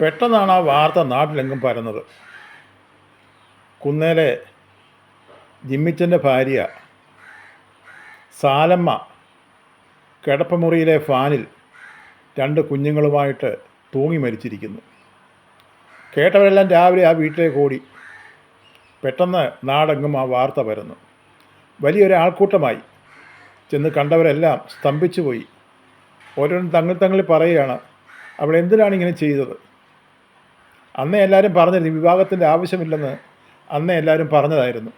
പെട്ടെന്നാണ് ആ വാർത്ത നാട്ടിലെങ്കും പരന്നത്. കുന്നേലെ ജിമ്മിച്ചന്റെ ഭാര്യ സാലമ്മ കിടപ്പമുറിയിലെ ഫാനിൽ രണ്ട് കുഞ്ഞുങ്ങളുമായിട്ട് തൂങ്ങി മരിച്ചിരിക്കുന്നു. കേട്ടവരെല്ലാം രാവിലെ ആ വീട്ടിലേക്ക് ഓടി. പെട്ടെന്ന് നാടെങ്ങും ആ വാർത്ത പരന്നു. വലിയൊരു ആൾക്കൂട്ടമായി. ചെന്ന് കണ്ടവരെല്ലാം സ്തംഭിച്ചു പോയി ഓരോരും തങ്ങൾ തങ്ങളിൽ പറയുകയാണ് അവൾ എന്തിനാണ് ഇങ്ങനെ ചെയ്തത്? അന്നേ എല്ലാവരും പറഞ്ഞിരുന്നു വിവാഹത്തിന്റെ ആവശ്യമില്ലെന്ന്. അന്നേ എല്ലാവരും പറഞ്ഞതായിരുന്നു.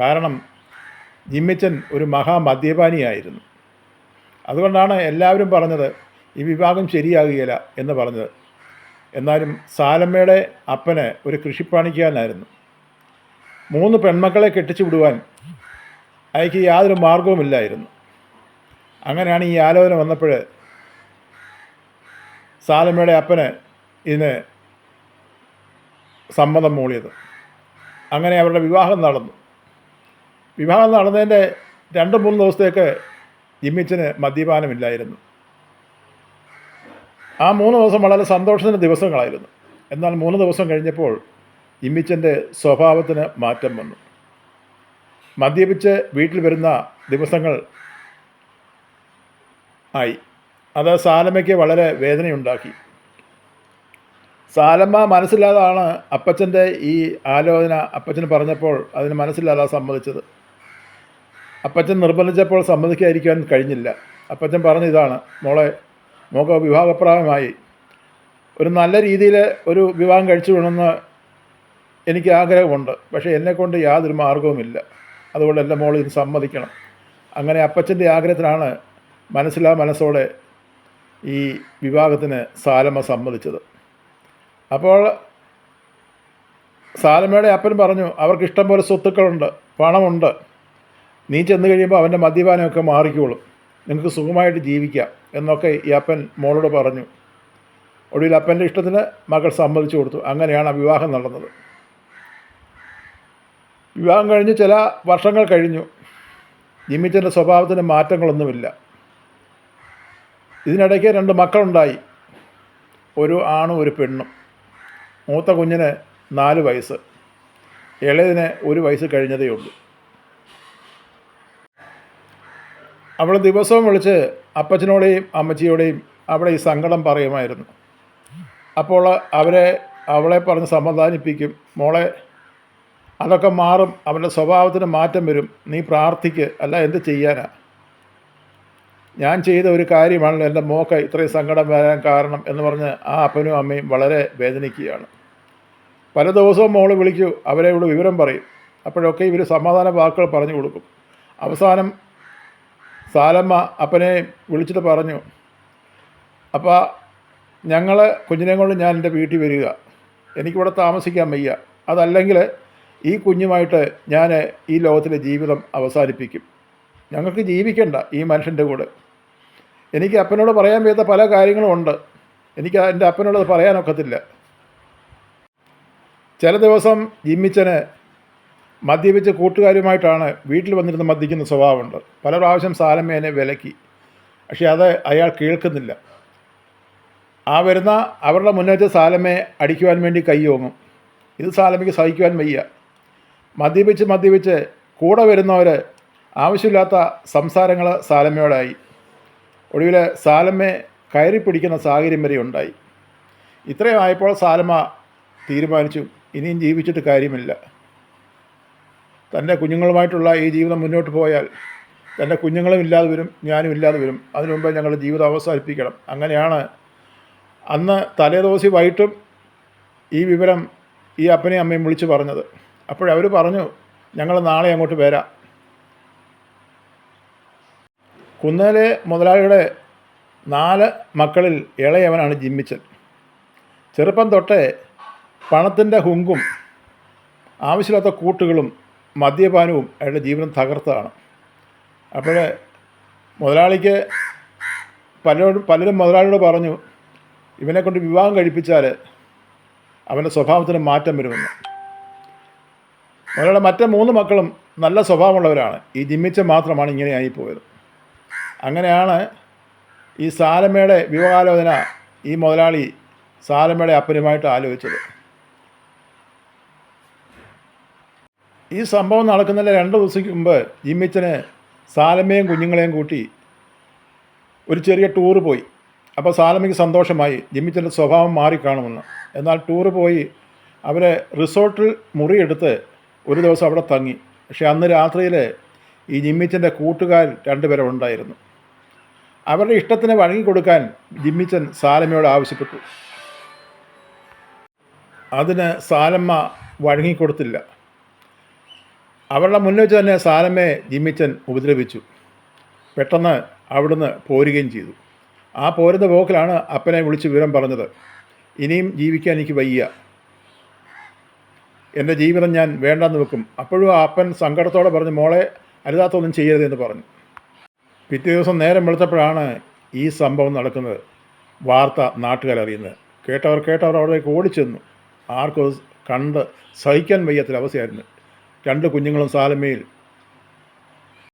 കാരണം ജിമ്മിച്ചൻ ഒരു മഹാമദ്യപാനിയായിരുന്നു. അതുകൊണ്ടാണ് എല്ലാവരും പറഞ്ഞത് ഈ വിവാഹം ശരിയാകുകയില്ല എന്ന് പറഞ്ഞത്. എന്നാലും സാലമ്മയുടെ അപ്പന് ഒരു കൃഷിപ്പണിക്കാരനായിരുന്നു. മൂന്ന് പെൺമക്കളെ കെട്ടിച്ചു വിടുവാൻ അയക്ക് യാതൊരു മാർഗവുമില്ലായിരുന്നു അങ്ങനെയാണ് ഈ ആലോചന വന്നപ്പോൾ സാലമ്മയുടെ അപ്പന് ഇതിന് സമ്മതം മൂളിയത്. അങ്ങനെ അവരുടെ വിവാഹം നടന്നു. വിവാഹം നടന്നതിന്റെ രണ്ട് മൂന്ന് ദിവസത്തേക്ക് ജിമ്മിച്ചന് മദ്യപാനമില്ലായിരുന്നു. ആ മൂന്ന് ദിവസം വളരെ സന്തോഷത്തിന്റെ ദിവസങ്ങളായിരുന്നു. എന്നാൽ മൂന്ന് ദിവസം കഴിഞ്ഞപ്പോൾ ജിമ്മിച്ചന്റെ സ്വഭാവത്തിന് മാറ്റം വന്നു. മദ്യപിച്ച് വീട്ടിൽ വരുന്ന ദിവസങ്ങൾ ആയി. അത് സാലമയ്ക്ക് വളരെ വേദനയുണ്ടാക്കി. സാലമ്മ മനസ്സില്ലാതാണ് അപ്പച്ചന്റെ ഈ ആലോചന അപ്പച്ചന് പറഞ്ഞപ്പോൾ അതിന് മനസ്സില്ലാതെ സമ്മതിച്ചത്. അപ്പച്ചൻ നിർബന്ധിച്ചപ്പോൾ സമ്മതിക്കാതിരിക്കാൻ കഴിഞ്ഞില്ല. അപ്പച്ചൻ പറഞ്ഞ ഇതാണ് മോളെ മോക്ക് വിവാഹപ്രായമായി. ഒരു നല്ല രീതിയിൽ ഒരു വിവാഹം കഴിച്ചു വേണമെന്ന് എനിക്ക് ആഗ്രഹമുണ്ട്. പക്ഷേ എന്നെക്കൊണ്ട് യാതൊരു മാർഗവുമില്ല. അതുകൊണ്ട് എന്റെ മോൾ ഇത് സമ്മതിക്കണം. അങ്ങനെ അപ്പച്ചന്റെ ആഗ്രഹത്തിനാണ് മനസ്സിലാ മനസ്സോടെ ഈ വിവാഹത്തിന് സാലമ്മ സമ്മതിച്ചത്. അപ്പോൾ സാലമയുടെ അപ്പൻ പറഞ്ഞു അവർക്ക് ഇഷ്ടം പോലെ സ്വത്തുക്കളുണ്ട് പണമുണ്ട്. നീ ചെന്ന് കഴിയുമ്പോൾ അവന്റെ മദ്യപാനമൊക്കെ മാറിക്കോളും. നിങ്ങൾക്ക് സുഖമായിട്ട് ജീവിക്കാം എന്നൊക്കെ ഈ അപ്പൻ മോളോട് പറഞ്ഞു. ഒടുവിൽ അപ്പന്റെ ഇഷ്ടത്തിന് മകൾ സമ്മതിച്ചു കൊടുത്തു. അങ്ങനെയാണ് ആ വിവാഹം നടന്നത്. വിവാഹം കഴിഞ്ഞ് ചില വർഷങ്ങൾ കഴിഞ്ഞു. ജിമ്മിച്ചന്റെ സ്വഭാവത്തിന് മാറ്റങ്ങളൊന്നുമില്ല. ഇതിനിടയ്ക്ക് രണ്ട് മക്കളുണ്ടായി. ഒരു ആണും ഒരു പെണ്ണും. മൂത്ത കുഞ്ഞിന് നാല് വയസ്സ്. ഇളയതിന് ഒരു വയസ്സ് കഴിഞ്ഞതേ ഉള്ളൂ. അവൾ ദിവസവും വിളിച്ച് അപ്പച്ചനോടെയും അമ്മച്ചിയോടെയും അവിടെ ഈ സങ്കടം പറയുമായിരുന്നു. അപ്പോൾ അവരെ അവളെ പറഞ്ഞ് സമാധാനിപ്പിക്കും. മോളെ അതൊക്കെ മാറും. അവന്റെ സ്വഭാവത്തിന് മാറ്റം വരും. നീ പ്രാർത്ഥിക്ക്. അല്ല എന്ത് ചെയ്യാനാ? ഞാൻ ചെയ്ത ഒരു കാര്യമാണല്ലോ എന്റെ മോക്ക് ഇത്രയും സങ്കടം വരാൻ കാരണം എന്ന് പറഞ്ഞ് ആ അപ്പനും അമ്മയും വളരെ വേദനിക്കുകയാണ്. പല ദിവസവും മോൾ വിളിക്കൂ അവരെ ഇവിടെ വിവരം പറയും. അപ്പോഴൊക്കെ ഇവർ സമാധാന വാക്കുകൾ പറഞ്ഞു കൊടുക്കും. അവസാനം സാലമ്മ അപ്പനെ വിളിച്ചിട്ട് പറഞ്ഞു അപ്പോൾ ഞങ്ങൾ കുഞ്ഞിനെ കൊണ്ട് ഞാൻ എന്റെ വീട്ടിൽ വരിക. എനിക്കിവിടെ താമസിക്കാൻ വയ്യ. അതല്ലെങ്കിൽ ഈ കുഞ്ഞുമായിട്ട് ഞാൻ ഈ ലോകത്തിലെ ജീവിതം അവസാനിപ്പിക്കും. ഞങ്ങൾക്ക് ജീവിക്കണ്ട ഈ മനുഷ്യന്റെ കൂടെ. എനിക്ക് അപ്പനോട് പറയാൻ വയ്യാത്ത പല കാര്യങ്ങളും ഉണ്ട്. എനിക്ക് എന്റെ അപ്പനോട് പറയാനൊക്കത്തില്ല. ചില ദിവസം ജിമ്മിച്ചന് മദ്യപിച്ച കൂട്ടുകാരുമായിട്ടാണ് വീട്ടിൽ വന്നിരുന്ന് മദ്യക്കുന്ന സ്വഭാവമുണ്ട്. പല പ്രാവശ്യം സാലമ്മേനെ വിലക്കി. പക്ഷേ അത് അയാൾ കേൾക്കുന്നില്ല. ആ വരുന്ന അവരുടെ മുന്നേറ്റ സാലമ്മയെ അടിക്കുവാൻ വേണ്ടി കൈയോങ്ങും ഇത് സാലമ്മയ്ക്ക് സഹിക്കുവാൻ വയ്യ. മദ്യപിച്ച് മദ്യപിച്ച് കൂടെ വരുന്നവർ ആവശ്യമില്ലാത്ത സംസാരങ്ങൾ സാലമ്മയോടായി. ഒടുവിൽ സാലമ്മയെ കയറി പിടിക്കുന്ന സാഹചര്യം വരെ ഉണ്ടായി. ഇത്രയും ആയപ്പോൾ സാലമ്മ തീരുമാനിച്ചു. ഇനിയും ജീവിച്ചിട്ട് കാര്യമില്ല. തന്റെ കുഞ്ഞുങ്ങളുമായിട്ടുള്ള ഈ ജീവിതം മുന്നോട്ട് പോയാൽ തന്റെ കുഞ്ഞുങ്ങളും ഇല്ലാതെ വരും ഞാനും ഇല്ലാതെ വരും. അതിനു മുമ്പേ ഞങ്ങൾ ജീവിതം അവസാനിപ്പിക്കണം. അങ്ങനെയാണ്. അന്ന് തലേദിവസം വൈകിട്ടും ഈ വിവരം ഈ അപ്പനെയും അമ്മയും വിളിച്ച് പറഞ്ഞത്. അപ്പോഴവർ പറഞ്ഞു ഞങ്ങൾ നാളെ അങ്ങോട്ട് വരാം. കുന്നേലെ മുതലാളിയുടെ നാല് മക്കളിൽ ഇളയവനാണ് ജിമ്മിച്ചൻ. ചെറുപ്പം തൊട്ടേ പണത്തിന്റെ ഹുങ്കും ആവശ്യമില്ലാത്ത കൂട്ടുകളും മദ്യപാനവും അയാളുടെ ജീവിതം തകർത്തതാണ്. അപ്പോൾ മുതലാളിക്ക് പലരോടും പലരും മുതലാളിയോട് പറഞ്ഞു ഇവനെ കൊണ്ട് വിവാഹം കഴിപ്പിച്ചാൽ അവന്റെ സ്വഭാവത്തിന് മാറ്റം വരുമെന്ന്. മുതലാളിയുടെ മറ്റേ മൂന്ന് മക്കളും നല്ല സ്വഭാവമുള്ളവരാണ്. ഈ ജിമ്മിച്ച മാത്രമാണ് ഇങ്ങനെ ആയിപ്പോയത്. അങ്ങനെയാണ് ഈ സാലമ്മയുടെ വിവാഹാലോചന ഈ മുതലാളി സാലമ്മയുടെ അപ്പനുമായിട്ട് ആലോചിച്ചത്. ഈ സംഭവം നടക്കുന്നതിന് രണ്ട് ദിവസം മുമ്പ് ജിമ്മിച്ചന് സാലമ്മയും കുഞ്ഞുങ്ങളെയും കൂട്ടി ഒരു ചെറിയ ടൂറ് പോയി. അപ്പോൾ സാലമ്മയ്ക്ക് സന്തോഷമായി. ജിമ്മിച്ചന്റെ സ്വഭാവം മാറിക്കാണുമെന്ന്. എന്നാൽ ടൂറ് പോയി. അവരെ റിസോർട്ടിൽ മുറിയെടുത്ത് ഒരു ദിവസം അവിടെ തങ്ങി. പക്ഷേ അന്ന് രാത്രിയിൽ ഈ ജിമ്മിച്ചന്റെ കൂട്ടുകാർ രണ്ടുപേരും ഉണ്ടായിരുന്നു. അവരുടെ ഇഷ്ടത്തിന് വഴങ്ങിക്കൊടുക്കാൻ ജിമ്മിച്ചൻ സാലമ്മയോട് ആവശ്യപ്പെട്ടു. അതിന് സാലമ്മ വഴങ്ങിക്കൊടുത്തില്ല അവരുടെ മുന്നിൽ വെച്ച് തന്നെ സാലമ്മയെ ജിമ്മിച്ചൻ ഉപദ്രവിച്ചു. പെട്ടെന്ന് അവിടുന്ന് പോരുകയും ചെയ്തു. ആ പോരുന്ന പോക്കിലാണ് അപ്പനെ വിളിച്ച് വിവരം പറഞ്ഞത്. ഇനിയും ജീവിക്കാൻ എനിക്ക് വയ്യ. എന്റെ ജീവിതം ഞാൻ വേണ്ടെന്ന് വെക്കും. അപ്പോഴും ആ അപ്പൻ സങ്കടത്തോടെ പറഞ്ഞു മോളെ അരുതാത്തൊന്നും ചെയ്യരുതെന്ന് പറഞ്ഞു. പിറ്റേ ദിവസം നേരം വെളുത്തപ്പോഴാണ് ഈ സംഭവം നടക്കുന്നത്. വാർത്ത നാട്ടുകാരറിയുന്നത് കേട്ടവർ കേട്ടവർ അവിടേക്ക് ഓടിച്ചെന്നു. ആർക്കും കണ്ട് സഹിക്കാൻ വയ്യാത്തൊരവസ്ഥയായിരുന്നു. രണ്ട് കുഞ്ഞുങ്ങളും സാലമ്മയിൽ